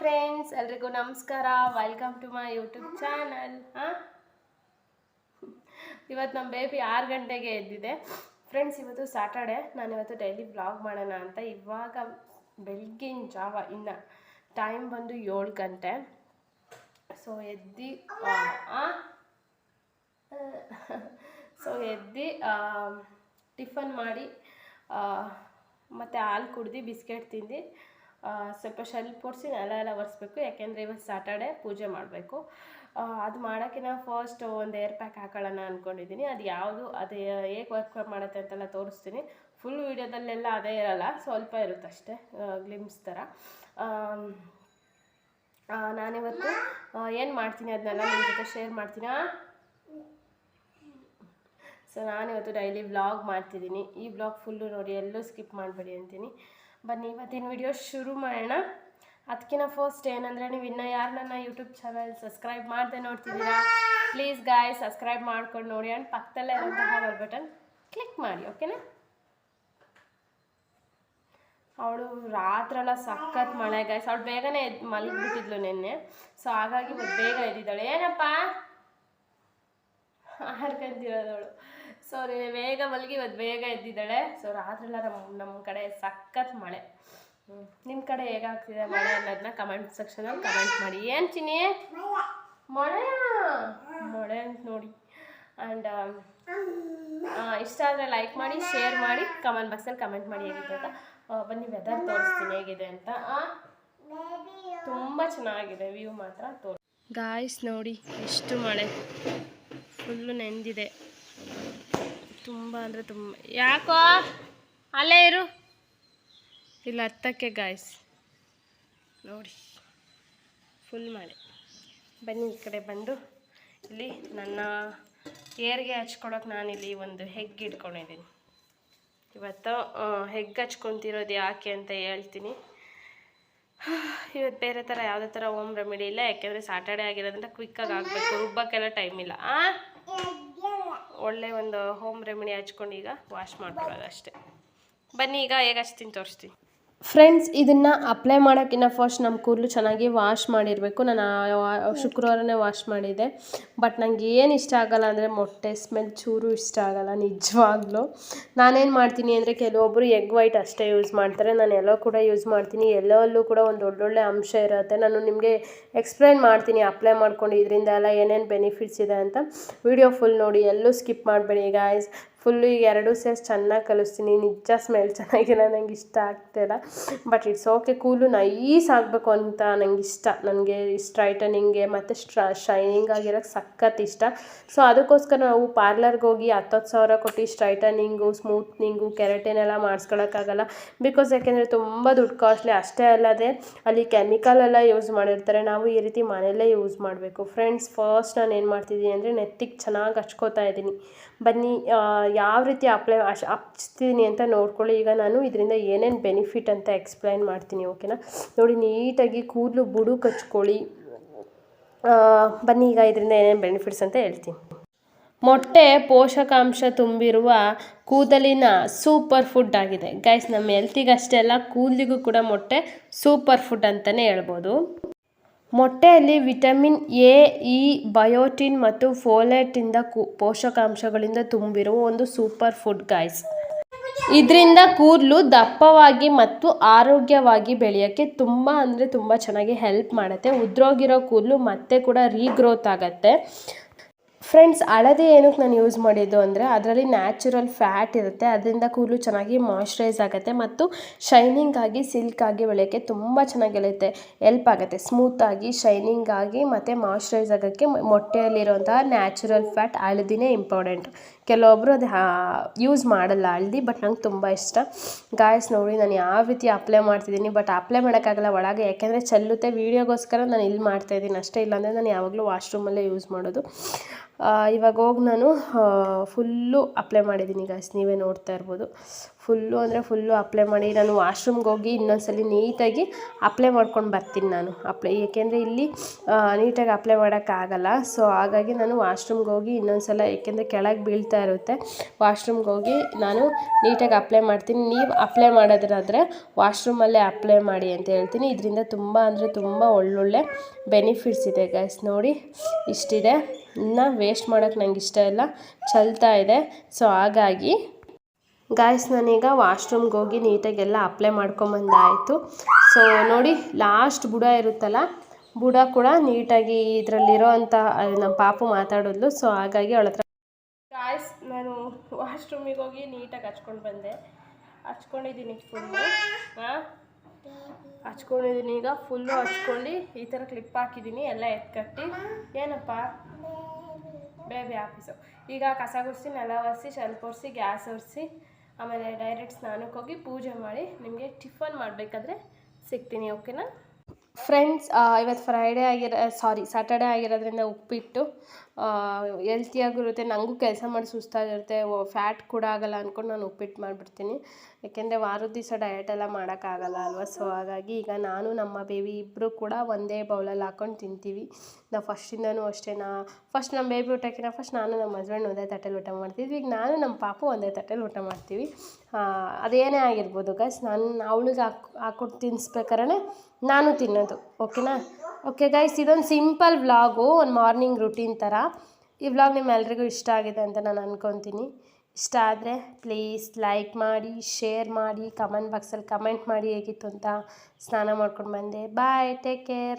Friends ಎಲ್ರಿಗೂ ನಮಸ್ಕಾರ. Welcome to my YouTube channel ಹಾಂ ಇವತ್ತು ನಮ್ಮ ಬೇಬಿ ಆರು ಗಂಟೆಗೆ ಎದ್ದಿದೆ. ಫ್ರೆಂಡ್ಸ್ ಇವತ್ತು ಸ್ಯಾಟರ್ಡೆ ನಾನು ಇವತ್ತು ಡೈಲಿ ಬ್ಲಾಗ್ ಮಾಡೋಣ ಅಂತ ಇವಾಗ ಬೆಳಗ್ಗಿನ ಜಾವ, ಇನ್ನು ಟೈಮ್ ಬಂದು ಏಳು ಗಂಟೆ. ಸೊ ಎದ್ದು ಸೊ ಎದ್ದು ಟಿಫನ್ ಮಾಡಿ ಮತ್ತು ಹಾಲು ಕುಡ್ದು, ಬಿಸ್ಕೆಟ್ ತಿಂದು. ಸ್ವಲ್ಪ ಶೆಲ್ ಪೊಡಿಸಿ ನೆಲ ಎಲ್ಲ ಒರೆಸ್ಬೇಕು, ಯಾಕೆಂದರೆ ಇವತ್ತು ಸ್ಯಾಟರ್ಡೆ ಪೂಜೆ ಮಾಡಬೇಕು. ಅದು ಮಾಡೋಕ್ಕಿಂತ ಫಸ್ಟ್ ಒಂದು ಏರ್ ಪ್ಯಾಕ್ ಹಾಕೊಳ್ಳೋಣ ಅಂದ್ಕೊಂಡಿದ್ದೀನಿ ಅದು ಯಾವುದು, ಅದು ಹೇಗೆ ವರ್ಕ್ ಮಾಡುತ್ತೆ ಅಂತೆಲ್ಲ ತೋರಿಸ್ತೀನಿ. ಫುಲ್ ವೀಡಿಯೋದಲ್ಲೆಲ್ಲ ಅದೇ ಇರಲ್ಲ, ಸ್ವಲ್ಪ ಇರುತ್ತೆ ಅಷ್ಟೇ ಗ್ಲಿಮ್ಸ್ ಥರ. ನಾನಿವತ್ತು ಏನು ಮಾಡ್ತೀನಿ ಅದನ್ನೆಲ್ಲ ನಿಮ್ಮ ಜೊತೆ ಶೇರ್ ಮಾಡ್ತೀನಿ ಸೊ ನಾನಿವತ್ತು ಡೈಲಿ ವ್ಲಾಗ್ ಮಾಡ್ತಿದ್ದೀನಿ ಈ ವ್ಲಾಗ್ ಫುಲ್ಲು ನೋಡಿ ಎಲ್ಲೂ ಸ್ಕಿಪ್ ಮಾಡಬೇಡಿ ಅಂತೀನಿ. ಬನ್ನಿ, ಇವತ್ತಿನ ವಿಡಿಯೋ ಶುರು ಮಾಡೋಣ. ಅದಕ್ಕಿಂತ ಫಸ್ಟ್ ಏನಂದರೆ, ನೀವು ಇನ್ನೂ ಯಾರು ನನ್ನ ಯೂಟ್ಯೂಬ್ ಚಾನಲ್ ಸಬ್ಸ್ಕ್ರೈಬ್ ಮಾಡದೆ ನೋಡ್ತಿದ್ದೀರಾ ಪ್ಲೀಸ್ ಗಾಯ್ ಸಬ್ಸ್ಕ್ರೈಬ್ ಮಾಡ್ಕೊಂಡು ನೋಡಿ. ಆ್ಯಂಡ್ ಪಕ್ಕದಲ್ಲೇ ಇರುವಂತಹ ಬೆಲ್ ಬಟನ್ ಕ್ಲಿಕ್ ಮಾಡಿ ಓಕೆನಾ ಅವಳು ರಾತ್ರೆಲ್ಲ ಸಖತ್ ಮಳೆ ಗಾಯ್ಸ್ ಅವಳು ಬೇಗನೆ ಎದ್ದು ಮಲಗಿಬಿಟ್ಟಿದ್ಲು ನಿನ್ನೆ. ಸೊ ಹಾಗಾಗಿ ಬೇಗ ಎದ್ದಿದ್ದಾಳೆ. ಏನಪ್ಪ? ಆಡ್ಕೊಂತಿರೋದವಳು ಸೊ ಬೇಗ ಮಲಗಿ ಇವತ್ತು ಬೇಗ ಎದ್ದಿದ್ದಾಳೆ. ಸೊ ರಾತ್ರಿಲ್ಲ ನಮ್ಮ ನಮ್ಮ ಕಡೆ ಸಖತ್ ಮಳೆ. ನಿಮ್ಮ ಕಡೆ ಹೇಗಾಗ್ತಿದೆ ಮಳೆ ಅನ್ನೋದನ್ನ ಕಮೆಂಟ್ ಸೆಕ್ಷನಲ್ಲಿ ಕಮೆಂಟ್ ಮಾಡಿ. ಏನು ಚಿನ್ನಿ? ಮಳೆ ಮಳೆ ಅಂತ ನೋಡಿ. ಆ್ಯಂಡ್ ಇಷ್ಟ ಆದರೆ ಲೈಕ್ ಮಾಡಿ ಶೇರ್ ಮಾಡಿ ಕಮೆಂಟ್ ಬಾಕ್ಸಲ್ಲಿ ಕಮೆಂಟ್ ಮಾಡಿ ಹೇಗಿದೆ ಅಂತ. ಬನ್ನಿ ವೆದರ್ ತೋರಿಸ್ತೀನಿ ಹೇಗಿದೆ ಅಂತ. ತುಂಬ ಚೆನ್ನಾಗಿದೆ ವ್ಯೂ ಮಾತ್ರ ತೋರಿಸ್ ಗಾಯ್ಸ್ ನೋಡಿ, ಎಷ್ಟು ಮಳೆ. ಫುಲ್ಲು ನೆಂದಿದೆ. ತುಂಬ ಅಂದರೆ ತುಂಬ ಯಾಕೋ? ಅಲ್ಲೇ ಇರು. ಇಲ್ಲ, ಹತ್ತಕ್ಕೆ ಗಾಯ್ಸ್ ನೋಡಿ. ಫುಲ್ ಮಳೆ ಬನ್ನಿ ಈ ಕಡೆ ಬಂದು. ಇಲ್ಲಿ ನನ್ನ ಏರ್ಗೆ ಹಚ್ಕೊಳಕ್ಕೆ ನಾನಿಲ್ಲಿ ಒಂದು ಹೆಗ್ ಇಟ್ಕೊಂಡಿದ್ದೀನಿ. ಇವತ್ತು ಹೆಗ್ ಹಚ್ಕೊತಿರೋದು ಯಾಕೆ ಅಂತ ಹೇಳ್ತೀನಿ. ಇವತ್ತು ಬೇರೆ ಥರ ಯಾವುದೇ ಥರ ಹೋಮ್ ರೆಮಿಡಿ ಇಲ್ಲ, ಯಾಕೆಂದರೆ ಸ್ಯಾಟರ್ಡೇ ಆಗಿರೋದ್ರಿಂದ ಕ್ವಿಕ್ಕಾಗಿ ಆಗಬೇಕು. ರುಬ್ಬಕ್ಕೆಲ್ಲ ಟೈಮ್ ಇಲ್ಲ. ಆ? ಒಳ್ಳೆ ಒಂದು ಹೋಮ್ ರೆಮಿಡಿ ಹಚ್ಕೊಂಡು ಈಗ ವಾಶ್ ಮಾಡ್ಕೊಳ್ಳೋದು ಅಷ್ಟೇ. ಬನ್ನಿ ಈಗ ಹೇಗೆ ಹಚ್ತೀನಿ ತೋರಿಸ್ತೀನಿ. ಫ್ರೆಂಡ್ಸ್ ಇದನ್ನು ಅಪ್ಲೈ ಮಾಡೋಕ್ಕಿಂತ ಫಸ್ಟ್ ನಮ್ಮ ಕೂದಲು ಚೆನ್ನಾಗಿ ವಾಶ್ ಮಾಡಿರಬೇಕು. ನಾನು ಶುಕ್ರವಾರನೇ ವಾಶ್ ಮಾಡಿದ್ದೆ ಬಟ್ ನನಗೆ ಏನು ಇಷ್ಟ ಆಗಲ್ಲ ಅಂದರೆ ಮೊಟ್ಟೆ ಸ್ಮೆಲ್ ಚೂರು ಇಷ್ಟ ಆಗಲ್ಲ, ನಿಜವಾಗ್ಲೂ. ನಾನೇನು ಮಾಡ್ತೀನಿ ಅಂದರೆ ಕೆಲವೊಬ್ಬರು ಎಗ್ ವೈಟ್ ಅಷ್ಟೇ ಯೂಸ್ ಮಾಡ್ತಾರೆ. ನಾನು ಎಲ್ಲೋ ಕೂಡ ಯೂಸ್ ಮಾಡ್ತೀನಿ. ಎಲ್ಲೋಲ್ಲೂ ಕೂಡ ಒಂದು ಒಳ್ಳೊಳ್ಳೆ ಅಂಶ ಇರುತ್ತೆ. ನಾನು ನಿಮಗೆ ಎಕ್ಸ್ಪ್ಲೈನ್ ಮಾಡ್ತೀನಿ ಅಪ್ಲೈ ಮಾಡ್ಕೊಂಡು ಇದರಿಂದ ಎಲ್ಲ ಏನೇನು ಬೆನಿಫಿಟ್ಸ್ ಇದೆ ಅಂತ. ವಿಡಿಯೋ ಫುಲ್ ನೋಡಿ, ಎಲ್ಲೂ ಸ್ಕಿಪ್ ಮಾಡಬೇಡಿ ಗಾಯ್ಸ್ ಫುಲ್ಲು ಈಗ ಎರಡೂ ಸೇರಿಸಿ ಚೆನ್ನಾಗಿ ಕಲಿಸ್ತೀನಿ. ನಿಜ ಸ್ಮೆಲ್ ಚೆನ್ನಾಗಿಲ್ಲ ನಂಗೆ ಇಷ್ಟ ಆಗ್ತಿಲ್ಲ but it's okay cool nice ಆಗಬೇಕು ಅಂತ ನಂಗೆ ಇಷ್ಟ. ನನಗೆ ಸ್ಟ್ರೈಟನಿಂಗ್ಗೆ ಮತ್ತು ಸ್ಟ್ರಾ, ಶೈನಿಂಗ್ ಆಗಿರೋಕ್ಕೆ ಸಖತ್ ಇಷ್ಟ. ಸೊ ಅದಕ್ಕೋಸ್ಕರ ನಾವು ಪಾರ್ಲರ್ಗೆ ಹೋಗಿ ಹತ್ತತ್ತು ಸಾವಿರ ಕೊಟ್ಟು ಸ್ಟ್ರೈಟನಿಂಗು, ಸ್ಮೂತ್ನಿಂಗು ಕೆರೆಟೇನ್ ಎಲ್ಲ ಮಾಡಿಸ್ಕೊಳಕ್ಕಾಗಲ್ಲ ಬಿಕಾಸ್ ಯಾಕೆಂದರೆ ತುಂಬ ದುಡ್ಡು ಕಾಸ್ಟ್ಲಿ ಅಷ್ಟೇ ಅಲ್ಲದೆ ಅಲ್ಲಿ ಕೆಮಿಕಲ್ ಎಲ್ಲ ಯೂಸ್ ಮಾಡಿರ್ತಾರೆ. ನಾವು ಈ ರೀತಿ ಮನೆಯಲ್ಲೇ ಯೂಸ್ ಮಾಡಬೇಕು. ಫ್ರೆಂಡ್ಸ್ ಫಸ್ಟ್ ನಾನು ಏನು ಮಾಡ್ತಿದ್ದೀನಿ ಅಂದರೆ ನೆತ್ತಿಗೆ ಚೆನ್ನಾಗಿ ಹಚ್ಕೋತಾ ಇದ್ದೀನಿ. ಬನ್ನಿ ಯಾವ ರೀತಿ ಅಪ್ಲೈ ಅಶ್ ಹಚ್ತೀನಿ ಅಂತ ನೋಡ್ಕೊಳ್ಳಿ. ಈಗ ನಾನು ಇದರಿಂದ ಏನೇನು ಬೆನಿಫಿಟ್ ಅಂತ ಎಕ್ಸ್ಪ್ಲೈನ್ ಮಾಡ್ತೀನಿ ಓಕೆನಾ ನೋಡಿ, ನೀಟಾಗಿ ಕೂದಲು ಬುಡು ಕಚ್ಕೊಳ್ಳಿ. ಬನ್ನಿ, ಈಗ ಇದರಿಂದ ಏನೇನು ಬೆನಿಫಿಟ್ಸ್ ಅಂತ ಹೇಳ್ತೀನಿ. ಮೊಟ್ಟೆ ಪೋಷಕಾಂಶ ತುಂಬಿರುವ ಕೂದಲಿನ ಸೂಪರ್ ಫುಡ್ ಆಗಿದೆ. ಗೈಸ್ ನಮ್ಮ ಹೆಲ್ತಿಗಷ್ಟೇ ಅಲ್ಲ, ಕೂದಲಿಗೂ ಕೂಡ ಮೊಟ್ಟೆ ಸೂಪರ್ ಫುಡ್ ಅಂತಲೇ ಹೇಳ್ಬೋದು. ಮೊಟ್ಟೆಯಲ್ಲಿ ವಿಟಮಿನ್ ಎ, ಇ, ಬಯೋಟಿನ್ ಮತ್ತು ಫೋಲೇಟಿಂದ ಕು, ಪೋಷಕಾಂಶಗಳಿಂದ ತುಂಬಿರುವ ಒಂದು ಸೂಪರ್ ಫುಡ್ ಗಾಯ್ಸ್ ಇದರಿಂದ ಕೂದಲು ದಪ್ಪವಾಗಿ ಮತ್ತು ಆರೋಗ್ಯವಾಗಿ ಬೆಳೆಯೋಕ್ಕೆ ತುಂಬ ಅಂದರೆ ತುಂಬ ಚೆನ್ನಾಗಿ ಹೆಲ್ಪ್ ಮಾಡುತ್ತೆ. ಉದ್ರೋಗಿರೋ ಕೂದಲು ಮತ್ತೆ ಕೂಡ ರೀಗ್ರೋತ್ ಆಗುತ್ತೆ. ಫ್ರೆಂಡ್ಸ್, ಹಳದಿ ಏನಕ್ಕೆ ನಾನು ಯೂಸ್ ಮಾಡಿದ್ದು ಅಂದರೆ ಅದರಲ್ಲಿ ನ್ಯಾಚುರಲ್ ಫ್ಯಾಟ್ ಇರುತ್ತೆ. ಅದರಿಂದ ಕೂದಲು ಚೆನ್ನಾಗಿ ಮಾಯ್ಶ್ಚರೈಸ್ ಆಗುತ್ತೆ ಮತ್ತು ಶೈನಿಂಗ್ ಆಗಿ ಸಿಲ್ಕ್ ಆಗಿ ಬೆಳೆಯೋಕ್ಕೆ ತುಂಬ ಚೆನ್ನಾಗಿರುತ್ತೆ. ಎಲ್ಪ್ ಆಗುತ್ತೆ. ಸ್ಮೂತ್ ಆಗಿ ಶೈನಿಂಗ್ ಆಗಿ ಮತ್ತು ಮಾಯ್ಶ್ಚರೈಸ್ ಆಗೋಕ್ಕೆ ಮೊಟ್ಟೆಯಲ್ಲಿರುವಂತಹ ನ್ಯಾಚುರಲ್ ಫ್ಯಾಟ್ ಹಳದಿನೇ ಇಂಪಾರ್ಟೆಂಟ್ ಕೆಲವೊಬ್ಬರು ಅದು ಯೂಸ್ ಮಾಡಲ್ಲ ಹಳ್ದಿ ಬಟ್ ನಂಗೆ ತುಂಬ ಇಷ್ಟ. ಗಾಯಸ್ ನೋಡಿ, ನಾನು ಯಾವ ರೀತಿ ಅಪ್ಲೈ ಮಾಡ್ತಿದ್ದೀನಿ ಬಟ್ ಅಪ್ಲೈ ಮಾಡೋಕ್ಕಾಗಲ್ಲ ಒಳಗೆ. ಯಾಕೆಂದರೆ ಚೆಲ್ಲುತ್ತೆ ವೀಡಿಯೋಗೋಸ್ಕರ ನಾನು ಇಲ್ಲಿ ಮಾಡ್ತಾಯಿದ್ದೀನಿ ಅಷ್ಟೇ ಇಲ್ಲಾಂದರೆ ನಾನು ಯಾವಾಗಲೂ ವಾಶ್ರೂಮಲ್ಲೇ ಯೂಸ್ ಮಾಡೋದು. ಇವಾಗ ಹೋಗಿ ನಾನು ಫುಲ್ಲು ಅಪ್ಲೈ ಮಾಡಿದ್ದೀನಿ ಗಾಯ್ಸ್ ನೀವೇ ನೋಡ್ತಾ ಇರ್ಬೋದು. ಫುಲ್ಲು ಅಂದರೆ ಫುಲ್ಲು ಅಪ್ಲೈ ಮಾಡಿ ನಾನು ವಾಶ್ರೂಮ್ಗೆ ಹೋಗಿ ಇನ್ನೊಂದ್ಸಲಿ ನೀಟಾಗಿ ಅಪ್ಲೈ ಮಾಡ್ಕೊಂಡು ಬರ್ತೀನಿ ನಾನು. ಅಪ್ಲೈ ಏಕೆಂದರೆ ಇಲ್ಲಿ ನೀಟಾಗಿ ಅಪ್ಲೈ ಮಾಡೋಕ್ಕಾಗಲ್ಲ ಸೊ ಹಾಗಾಗಿ ನಾನು ವಾಶ್ರೂಮ್ಗೆ ಹೋಗಿ ಇನ್ನೊಂದ್ಸಲ, ಏಕೆಂದರೆ ಕೆಳಗೆ ಬೀಳ್ತಾ ಇರುತ್ತೆ. ವಾಶ್ರೂಮ್ಗೆ ಹೋಗಿ ನಾನು ನೀಟಾಗಿ ಅಪ್ಲೈ ಮಾಡ್ತೀನಿ. ನೀವು ಅಪ್ಲೈ ಮಾಡೋದ್ರಾದರೆ ವಾಶ್ರೂಮಲ್ಲೇ ಅಪ್ಲೈ ಮಾಡಿ ಅಂತ ಹೇಳ್ತೀನಿ. ಇದರಿಂದ ತುಂಬ ಅಂದರೆ ತುಂಬ ಒಳ್ಳೊಳ್ಳೆ ಬೆನಿಫಿಟ್ಸ್ ಇದೆ ಗೈಸ್ ನೋಡಿ, ಇಷ್ಟಿದೆ. ಇನ್ನು ವೇಸ್ಟ್ ಮಾಡೋಕ್ಕೆ ನಂಗೆ ಇಷ್ಟ ಇಲ್ಲ. ಚಲ್ತಾ ಇದೆ. ಸೊ ಹಾಗಾಗಿ ಗಾಯ್ಸ್ ನಾನೀಗ ವಾಶ್ರೂಮ್ಗೆ ಹೋಗಿ ನೀಟಾಗೆಲ್ಲ ಅಪ್ಲೈ ಮಾಡ್ಕೊಂಬಂದಾಯಿತು. ಸೊ ನೋಡಿ ಲಾಸ್ಟ್ ಬುಡ ಇರುತ್ತಲ್ಲ, ಬುಡ ಕೂಡ ನೀಟಾಗಿ ಇದರಲ್ಲಿರೋ ಅಂತ ನಮ್ಮ ಪಾಪು ಮಾತಾಡೋದ್ಲು. ಸೊ ಹಾಗಾಗಿ ಅವಳ ಹತ್ರ ಗಾಯ್ಸ್ ನಾನು ವಾಶ್ರೂಮಿಗೆ ಹೋಗಿ ನೀಟಾಗಿ ಹಚ್ಕೊಂಡು ಬಂದೆ. ಹಚ್ಕೊಂಡಿದ್ದೀನಿ ಫುಲ್ಲು ಹಾಂ? ಹಚ್ಕೊಂಡಿದ್ದೀನಿ ಈಗ ಫುಲ್ಲು ಹಚ್ಕೊಂಡು ಈ ಥರ ಕ್ಲಿಪ್ ಹಾಕಿದ್ದೀನಿ ಎಲ್ಲ ಎತ್ಕಟ್ಟಿ. ಏನಪ್ಪ? ಬೇಬಿ ಆಫೀಸು ಈಗ ಕಸ ಗುಡಿಸಿ, ನೆಲ ಒರೆಸಿ ಶೆಲ್ಫ್ ಒರೆಸಿ ಗ್ಯಾಸ್ ಒರೆಸಿ. ಆಮೇಲೆ ಡೈರೆಕ್ಟ್ ಸ್ನಾನಕ್ಕೆ ಹೋಗಿ ಪೂಜೆ ಮಾಡಿ ನಿಮಗೆ ಟಿಫನ್ ಮಾಡಬೇಕಾದ್ರೆ ಸಿಗ್ತೀನಿ, ಓಕೆನಾ? ಫ್ರೆಂಡ್ಸ್ ಇವತ್ತು ಫ್ರೈಡೇ ಆಗಿರೋ ಸಾರಿ ಸ್ಯಾಟರ್ಡೇ ಆಗಿರೋದ್ರಿಂದ ಉಪ್ಪಿಟ್ಟು ಹೆಲ್ತಿಯಾಗಿರುತ್ತೆ ನನಗೂ ಕೆಲಸ ಮಾಡಿ ಸುಸ್ತಾಗಿರುತ್ತೆ ಫ್ಯಾಟ್ ಕೂಡ ಆಗಲ್ಲ ಅಂದ್ಕೊಂಡು ನಾನು ಉಪ್ಪಿಟ್ಟು ಮಾಡಿಬಿಡ್ತೀನಿ. ಯಾಕೆಂದರೆ ವಾರದ ದಿವಸ ಡಯಟ್ ಎಲ್ಲ ಮಾಡೋಕ್ಕಾಗಲ್ಲ ಅಲ್ವಾ? ಸೊ ಹಾಗಾಗಿ ಈಗ ನಾನು ನಮ್ಮ ಬೇಬಿ ಇಬ್ಬರು ಕೂಡ ಒಂದೇ ಬೌಲಲ್ಲಿ ಹಾಕೊಂಡು ತಿಂತೀವಿ. ನಾವು ಫಸ್ಟಿಂದನೂ ಅಷ್ಟೇ, ನಾ ಫಸ್ಟ್ ನಮ್ಮ ಬೇಬಿ ಊಟಕ್ಕಿಂತ ಫಸ್ಟ್ ನಾನು ನಮ್ಮ ಹಸ್ಬೆಂಡ್ ಒಂದೇ ತಟ್ಟೆಲಿ ಊಟ ಮಾಡ್ತಿದ್ವಿ. ಈಗ ನಾನು ನಮ್ಮ ಪಾಪು ಒಂದೇ ತಟ್ಟೆಲಿ ಊಟ ಮಾಡ್ತೀವಿ. ಅದೇನೇ ಆಗಿರ್ಬೋದು ಗಸ್ ನಾನು ಅವಳಿಗೆ ಹಾಕ್, ಹಾಕ್ಕೊಟ್ಟು ತಿನ್ನಿಸ್ಬೇಕಾರೆ ನಾನು ತಿನ್ನೋದು ಓಕೆನಾ ಓಕೆ ಗೈಸ್ ಇದೊಂದು ಸಿಂಪಲ್ ವ್ಲಾಗು ಒಂದು ಮಾರ್ನಿಂಗ್ ರುಟೀನ್ ಥರ ಈ ವ್ಲಾಗ್ ನಿಮ್ಮೆಲ್ರಿಗೂ ಇಷ್ಟ ಆಗಿದೆ ಅಂತ ನಾನು ಅಂದ್ಕೊತೀನಿ ಇಷ್ಟ ಆದರೆ ಪ್ಲೀಸ್ ಲೈಕ್ ಮಾಡಿ ಶೇರ್ ಮಾಡಿ ಕಮೆಂಟ್ ಬಾಕ್ಸಲ್ಲಿ ಕಮೆಂಟ್ ಮಾಡಿ ಹೇಗಿತ್ತು ಅಂತ ಸ್ನಾನ ಮಾಡ್ಕೊಂಡು ಬಂದೆ. Bye take care